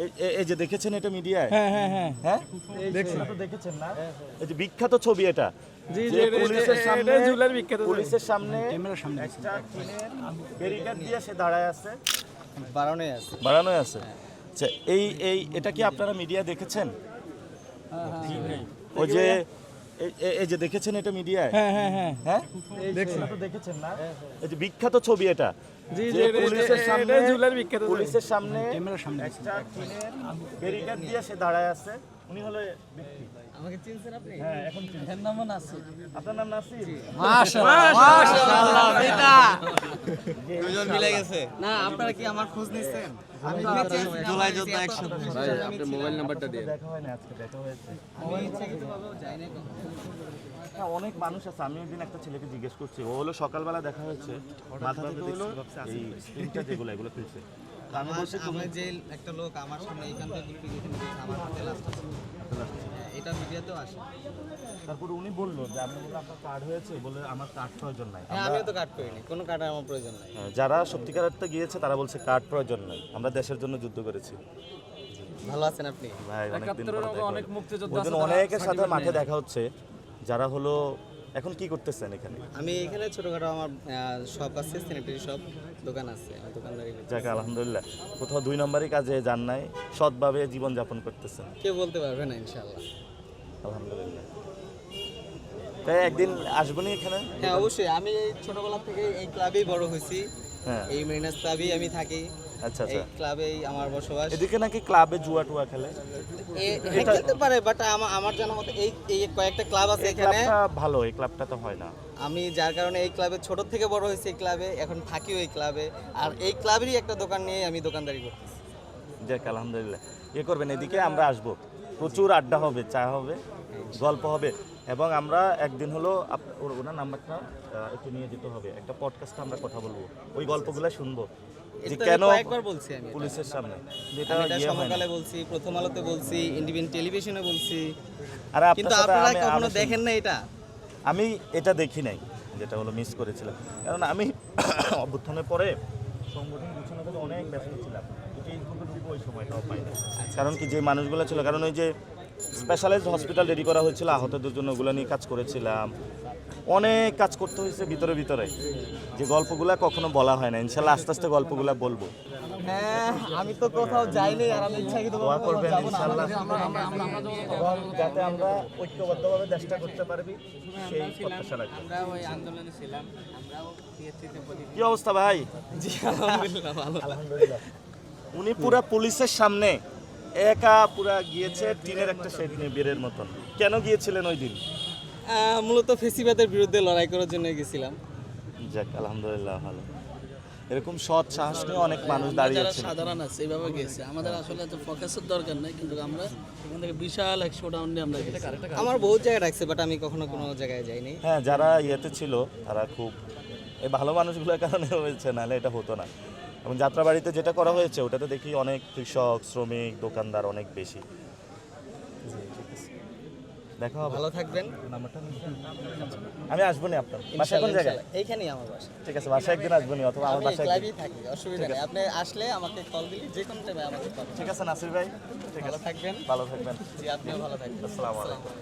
এই- যে দেখেছেন এটা মিডিয়ায়? হ্যাঁ হ্যাঁ হ্যাঁ। হ্যাঁ? দেখেছেন? না? এই যে বিখ্যাত ছবি এটা। জি, যে জি, এটা- পুলিশের সামনে এটা জুলার বিখ্যাত ছবি। পুলিশের সামনে একটা ব্যারিকেড দিয়ে সে দাঁড়ায় আছে। বারণে আছে। বাড়ানো আছে? আচ্ছা এই এই এটা কি আপনারা মিডিয়া দেখেছেন? ওই যে এই- এই- এই যে দেখেছেন এটা মিডিয়ায়? হ্যাঁ হ্যাঁ হ্যাঁ। হ্যাঁ? দেখেছেন না? এই যে বিখ্যাত ছবি এটা। জি, যে পুলিশের সামনে জুলার বিখ্যাত পুলিশের সামনে একটা টিনের ব্যারিকেড দিয়ে সে দাঁড়ায় আছে। উনি হলো ব্যক্তি। আমাকে চিনছেন আপনি? হ্যাঁ এখন চিনছি। এর নাসির। আপনার নাম নাসির? দুজন মিলে গেছে। না আপনারা কি আমার খোঁজ নিছেন আমি জুলাই যোদ্ধা একসাথে আপনার মোবাইল নাম্বারটা দিয়ে দেখা হয় না আজকে দেখা হয়েছে। আমি ইচ্ছাকৃতভাবেও যাই না হ্যাঁ, অনেক মানুষ আছে। আমি একদিন একটা ছেলেকে জিজ্ঞেস করছি ও হলো সকালবেলা দেখা হয়েছে মাথা থেকে হলো এই স্ক্রিনটা যেগুলো এগুলো আমি বলছি আমি যে একটা লোক আমার সামনে এইখান থেকে গুলি আমার হাতে লাস্ট হ্যাঁ, এটা মিডিয়াতেও আসে। তারপর উনি বলল যে আপনি বলে আপনার কার্ড হয়েছে? বলে আমার কার্ড প্রয়োজন নাই। হ্যাঁ আমিও তো কাট করিনি কোনো কাটার আমার প্রয়োজন নাই। হ্যাঁ, যারা সত্যিকার অর্থে গিয়েছে তারা বলছে কার্ড প্রয়োজন নাই। আমরা দেশের জন্য যুদ্ধ করেছি। ভালো আছেন আপনি? ভাই অনেকদিন পরে অনেক। মুক্তিযোদ্ধা অনেকের সাথে মাঠে দেখা হচ্ছে। যারা হলো এখন কি করতেছেন এখানে? আমি এখানে ছোটখাটো আমার শপ আছে স্যানিটারি শপ দোকান আছে দোকানদারি। যাক আলহামদুলিল্লাহ। কোথাও দুই নম্বরই কাজে যান নাই সৎভাবে জীবনযাপন করতেছেন। কেউ বলতে পারবে না ইনশাআল্লাহ। আলহামদুলিল্লাহ। তাই একদিন আসবনি এখানে? হ্যাঁ অবশ্যই। আমি ছোটবেলা থেকে এই ক্লাবেই বড় হয়েছি। হ্যাঁ। এই মেরিনাস ক্লাবেই আমি থাকি। আচ্ছা আচ্ছা। ক্লাবেই আমার বসবাস। এদিকে নাকি ক্লাবে জুয়া টুয়া খেলে? হ্যাঁ, খেলতে পারে বাট আমার আমার জানা মতে এই এই কয়েকটা ক্লাব আছে এখানে। ভালো এই ক্লাবটা তো হয় না। আমি যার কারণে এই ক্লাবে ছোট থেকে বড় হয়েছি এই ক্লাবে এখন থাকিও এই ক্লাবে। আর এই ক্লাবেরই একটা দোকান নিয়ে আমি দোকানদারি করতেছি। যাক আলহামদুলিল্লাহ। ইয়ে করবেন এদিকে আমরা আসব। প্রচুর আড্ডা হবে চা হবে গল্প হবে। এবং আমরা একদিন হলো ওনার নাম্বারটা একটু নিয়ে যেতে হবে। একটা পডকাস্টে আমরা কথা বলব। ওই গল্পগুলো শুনব। যে কেন বলছি আমি পুলিশের সামনে? যেটা ইয়ে। সমকালে বলছি প্রথম আলোতে বলছি ইন্ডিপেন্ডেন্ট টেলিভিশনে বলছি। আর কিন্তু আপনার কখনো দেখেন না এটা? আমি এটা দেখি নাই যেটা হলো মিস করেছিলাম। কারণ আমি অভ্যুত্থানের পরে সংগঠন গুছানো থেকে অনেক ব্যস্ত ছিলাম। ফেসবুকে ওই সময়টাও পাই না কারণ কি যে মানুষগুলো ছিল কারণ ওই যে স্পেশালাইজড হসপিটাল রেডি করা হয়েছিল আহতদের জন্য ওগুলো নিয়ে কাজ করেছিলাম। অনেক কাজ করতে হয়েছে ভিতরে ভিতরে। যে গল্পগুলো কখনো বলা হয় না। ইনশাল্লাহ আস্তে আস্তে গল্পগুলো বলব। হ্যাঁ আমি তো কোথাও যাইনি আর আমি ইচ্ছাকৃত করবেন ইনশাল্লাহ। এবং যাতে আমরা ঐক্যবদ্ধভাবে চেষ্টা করতে পারবি সেই প্রত্যাশা রাখি আমরা ওই আন্দোলনে ছিলাম আমরাও পিএসসিতে কি অবস্থা ভাই? জি আলহামদুলিল্লাহ ভালো। আলহামদুলিল্লাহ। উনি পুরা পুলিশের সামনে একা পুরা গিয়েছে টিনের একটা শেড নিয়ে বেরের মতন। কেন গিয়েছিলেন ওই দিন? মূলত ফেসিবাদের বিরুদ্ধে লড়াই করার জন্য গেছিলাম। যাক আলহামদুলিল্লাহ ভালো। এরকম সৎ সাহস নিয়ে অনেক মানুষ দাঁড়িয়ে দাঁড়িয়েছে সাধারণ আছে এইভাবে গেছে। আমাদের আসলে তো ফোকাসের দরকার নাই কিন্তু আমরা এখান থেকে বিশাল এক শোডাউন নিয়ে আমরা আমার বহুত জায়গায় রাখছে বাট আমি কখনো কোনো জায়গায় যাইনি। হ্যাঁ যারা ইয়েতে ছিল তারা খুব এই ভালো মানুষগুলোর কারণে হয়েছে নাহলে এটা হতো না। এবং যাত্রাবাড়িতে যেটা করা হয়েছে ওটাতে দেখি অনেক কৃষক শ্রমিক দোকানদার অনেক বেশি। দেখা হবে। ভালো থাকবেন। আমি আসব না আপনার বাসা কোন জায়গায়? এইখানেই আমার বাসা ঠিক আছে বাসা একদিন আসব নি অথবা আমার আমি বাসা একদিন। ক্লাবেই থাকি অসুবিধা নেই। আপনি আসলে আমাকে কল দিলে যে কোনো টাইমে আমাকে কল ঠিক আছে নাসির ভাই। ঠিক ভালো আছে। থাকবেন। ভালো থাকবেন। জি আপনিও ভালো থাকবেন। আসসালামু আলাইকুম।